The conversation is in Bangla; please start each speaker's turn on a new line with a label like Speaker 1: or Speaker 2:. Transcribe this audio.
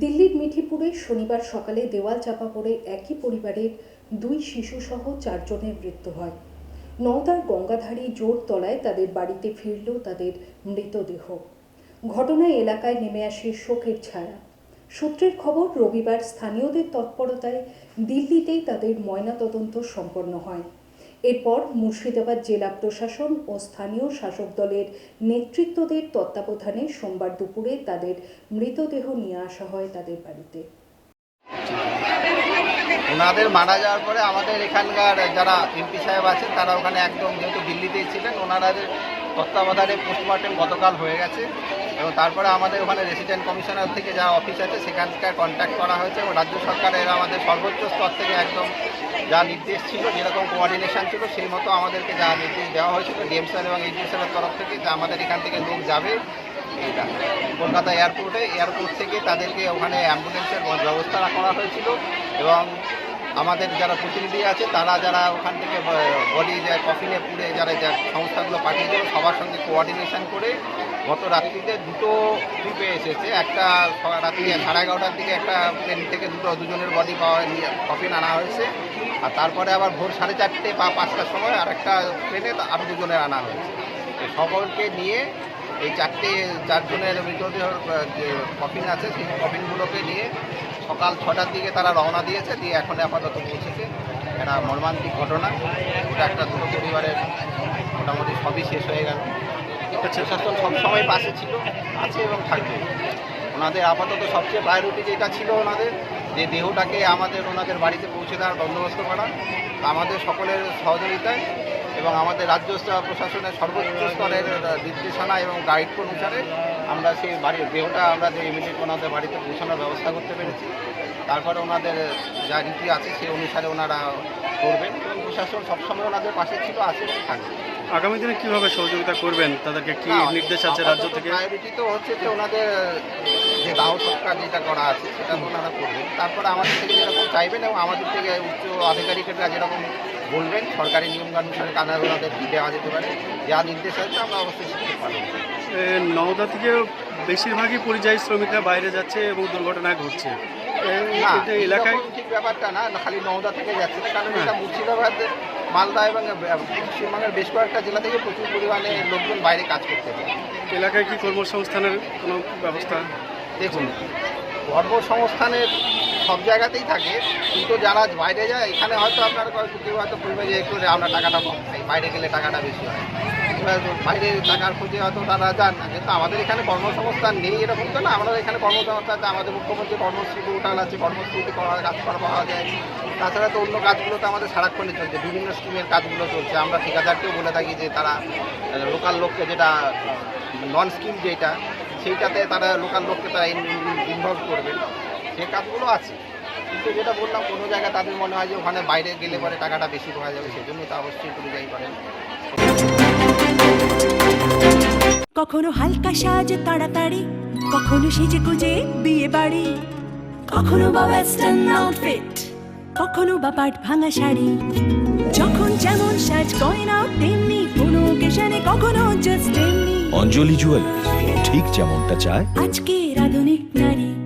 Speaker 1: দিল্লির মিঠিপুরে শনিবার সকালে দেওয়াল চাপা পড়ে একই পরিবারের দুই শিশুসহ চারজনের মৃত্যু হয়। নওদার গঙ্গাধারী জোর তলায় তাদের বাড়িতে ফিরল তাদের মৃতদেহ। ঘটনায় এলাকায় নেমে আসে শোকের ছায়া। সূত্রের খবর, রবিবার স্থানীয়দের তৎপরতায় দিল্লিতেই তাদের ময়নাতদন্ত সম্পন্ন হয়। এরপর মুর্শিদাবাদ জেলা প্রশাসন ও স্থানীয় শাসক দলের নেতৃত্বদের তত্ত্বাবধানে সোমবার দুপুরে তাদের মৃতদেহ নিয়ে আসা হয় তাদের বাড়িতে।
Speaker 2: ওনাদের মারা যাওয়ার পরে আমাদের এখানকার যারা এমপি সাহেব আছেন, তারা ওখানে একদম যেহেতু দিল্লিতেই ছিলেন, ওনাদের তত্ত্বাবধানে পোস্টমর্টেম গতকাল হয়ে গেছে। এবং তারপরে আমাদের ওখানে রেসিডেন্ট কমিশনার থেকে যা অফিস আছে, সেখানকার কন্ট্যাক্ট করা হয়েছে এবং রাজ্য সরকারের আমাদের সর্বোচ্চ স্তর থেকে একদম যা নির্দেশ ছিল, যেরকম কোঅর্ডিনেশন ছিল, সেই মতো আমাদেরকে যা নির্দেশ দেওয়া হয়েছিল, ডিএম স্যার এবং এইচডি স্যারের তরফ থেকে, যে আমাদের এখান থেকে লোক যাবে। এইটা কলকাতা এয়ারপোর্টে, এয়ারপোর্ট থেকে তাদেরকে ওখানে অ্যাম্বুলেন্সের ব্যবস্থা করা হয়েছিল এবং আমাদের যারা প্রতিনিধি আছে, তারা যারা ওখান থেকে বডি যে কফিনে পুড়ে যারা যা সংস্থাগুলো পাঠিয়েছিল সবার সঙ্গে কোঅর্ডিনেশন করে গত রাত্রিতে দুটো ট্রিপে এসেছে। একটা রাত্রি সাড়ে এগারোটার দিকে একটা প্লেন থেকে দুটো, দুজনের বডি পাওয়া কফিন আনা হয়েছে। আর তারপরে আবার ভোর সাড়ে চারটে বা পাঁচটার সময় আর একটা প্লেনে আরও দুজনের আনা হয়েছে। সকলকে নিয়ে এই চারটে চারজনের মৃতদেহ কফিন আছে সেই কফিনগুলোকে নিয়ে সকাল ছটার দিকে তারা রওনা দিয়েছে দিয়ে এখন আপাতত পৌঁছেছে। একটা মর্মান্তিক ঘটনা। এটা একটা দুটো পরিবারের মোটামুটি সবই শেষ হয়ে গেল। প্রশাসন সবসময় পাশে ছিল আছে এবং থাকবে। ওনাদের আপাতত সবচেয়ে প্রায়োরিটি যেটা ছিল ওনাদের যে দেহটাকে আমাদের ওনাদের বাড়িতে পৌঁছে দেওয়ার বন্দোবস্ত করা। আমাদের সকলের সহযোগিতায় এবং আমাদের রাজ্য প্রশাসনের সর্বোচ্চ স্তরের নির্দেশনা এবং গাইড অনুসারে আমরা সেই বাড়ির দেহটা আমরা যে ইমিডিয়েট ওনাদের বাড়িতে পৌঁছানোর ব্যবস্থা করতে পেরেছি। তারপরে ওনাদের যা রীতি আছে সেই অনুসারে ওনারা করবেন এবং প্রশাসন সবসময় ওনাদের পাশে ছিল আছে থাকবে।
Speaker 3: আগামী দিনে কীভাবে সহযোগিতা করবেন? তাদেরকে কি নির্দেশ আছে রাজ্য থেকে?
Speaker 2: প্রায়োরিটি তো হচ্ছে যে ওনাদের দাহ সৎকার যেটা করা আছে সেটা ওনারা করবেন। তারপরে আমাদের থেকে যেরকম চাইবেন এবং আমাদের থেকে উচ্চ আধিকারিকরা যেরকম বলবেন সরকারি নিয়মকানুসারে কানা ওনাদের দেওয়া যেতে পারে। যা নির্দেশ আছে আমরা অবশ্যই শিখতে পারব
Speaker 3: নওদা থেকে বেশিরভাগই পরিযায়ী শ্রমিকরা বাইরে যাচ্ছে এবং দুর্ঘটনা ঘটছে। এলাকায়
Speaker 2: ঠিক ব্যাপারটা না খালি নওদা থেকে যাচ্ছে না কারণ এটা মুর্শিদাবাদ মালদা এবং পশ্চিমবঙ্গের বেশ কয়েকটা জেলা থেকে প্রচুর পরিমাণে লোকজন বাইরে কাজ করতে
Speaker 3: এলাকায় কি কর্মসংস্থানের কোনো ব্যবস্থা?
Speaker 2: দেখুন কর্মসংস্থানের সব জায়গাতেই থাকে, কিন্তু যারা বাইরে যায়, এখানে হয়তো আপনার কেউ হয়তো বলবে যে একটু আমরা টাকাটা কম খাই, বাইরে গেলে টাকাটা বেশি হয়। এবার বাইরে টাকার খোঁজে হয়তো তারা যান না, কিন্তু আমাদের এখানে কর্মসংস্থান নেই এরকম তো না, আমাদের এখানে কর্মসংস্থান আমাদের মুখ্যমন্ত্রী কর্মশ্রী উঠান আছে করার কাজ করা পাওয়া যায়। তাছাড়া তো অন্য কাজগুলো তো আমাদের সারাক্ষণই চলছে, বিভিন্ন স্কিমের কাজগুলো চলছে, আমরা ঠিকাদারকেও বলে থাকি যে তারা লোকাল লোককে যেটা নন স্কিম যেটা সেইটাতে তারা লোকাল লোককে তারা ইনভলভ করবেন সে কাজগুলো আছে। কিন্তু যেটা বললাম কোনো জায়গায় তাদের মনে হয় যে ওখানে বাইরে গেলে পরে টাকাটা বেশি পাওয়া যাবে সেজন্য তো অবশ্যই পরিযায়ী করেন।
Speaker 4: কখনো হালকা সাজ তাড়াতাড়ি কখনো সেজে গুজে বিয়ে বাড়ি কখনো বা ওয়েস্টার্ন আউটফিট কখনো বা পাট ভাঙা শাড়ি। যখন যেমন সাজ গয়না তেমনি কোনো অকেশনে কখনো জাস্ট এমনি
Speaker 5: অঞ্জলি জুয়েলার্স ঠিক যেমনটা চায়।
Speaker 4: আজকের আধুনিক নারী